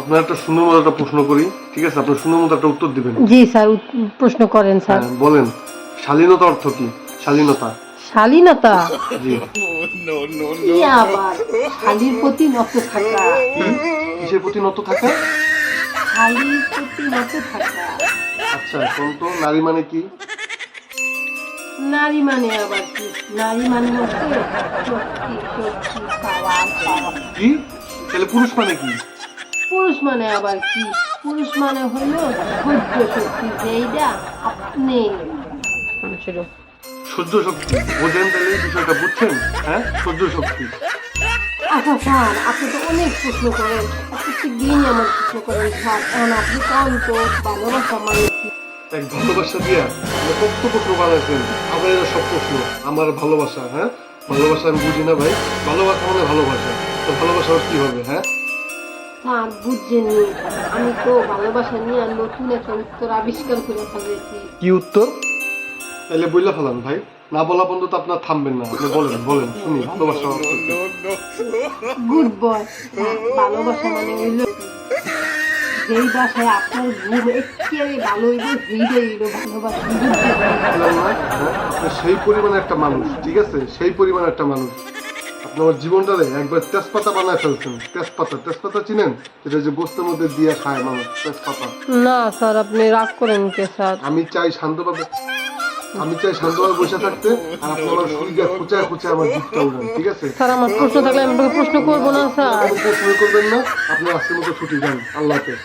আপনার একটা সুন্দর মতো একটা প্রশ্ন করি ঠিক আছে? আপনার সুন্দর মতো একটা উত্তর দিবেন। জি স্যার প্রশ্ন করেন স্যার। হ্যাঁ, বলেন। শালীনতা অর্থ কি? শালীনতা। শালীনতা? জি। কি আবার? শালীর প্রতি নত থাকা। কিসের প্রতি নত থাকা? শালীর প্রতি নত থাকা। আচ্ছা কোন তো নারী মানে কি? নারী মানে আবার কি? নারী মানে হচ্ছে শক্তি শক্তি পাওয়ার পাওয়ার কি? তাহলে পুরুষ মানে কি? পুরুষ মানে আবার কি? পুরুষ মানে হলো সহ্য শক্তি যেইটা আপনি ছিল সহ্য শক্তি। বোঝেন তাহলে বিষয়টা বুঝছেন? হ্যাঁ? সহ্য শক্তি। আচ্ছা স্যার আপনি তো অনেক প্রশ্ন করেন। প্রত্যেক দিনই আমার প্রশ্ন করেন স্যার। এখন আপনি কম তো ভালোবাসা মানে কি? এক ভালোবাসা দিয়া আপনি কত প্রশ্ন বানাইছেন আবার এরা সব প্রশ্ন আমার ভালোবাসা হ্যাঁ? ভালোবাসা আমি বুঝি না ভাই। ভালোবাসা মানে ভালোবাসা। তো ভালোবাসা কি হবে হ্যাঁ? আমি তো ভালোবাসা নিয়ে আর নতুন একটা উত্তর আবিষ্কার করে ফেলেছি। কি উত্তর? তাহলে বললে ফেলান ভাই। না বলা পর্যন্ত আপনার থামবেন না। আপনি বলেন বলেন শুনি ভালোবাসা গুড বয় ভালোবাসা মানে হইল যেই বাসায় আপনার ঘুম একেবারে ভালো হইব হইল ভালোবাসা। হ্যাঁ সেই পরিমাণে একটা মানুষ ঠিক আছে? সেই পরিমাণে একটা মানুষ। আপনি আমার জীবনটারে একবার তেজপাতা বানায় ফেলছেন। তেজপাতা তেজপাতা চিনেন? এটা যে বস্তার মধ্যে দিয়ে খায় মানুষ তেজপাতা। না স্যার আপনি রাগ করেন কে স্যার? আমি চাই শান্তভাবে আমি চাই শান্তভাবে বসে থাকতে আর আপনি আমার সুইগা খুচায় খুচায় আমার দিকটা উঠান ঠিক আছে? স্যার আমার প্রশ্ন থাকলে আমি প্রশ্ন করব না স্যার। প্রশ্ন করবেন না আপনি আজকের মতো ছুটি যান আল্লাহ হাফেজ।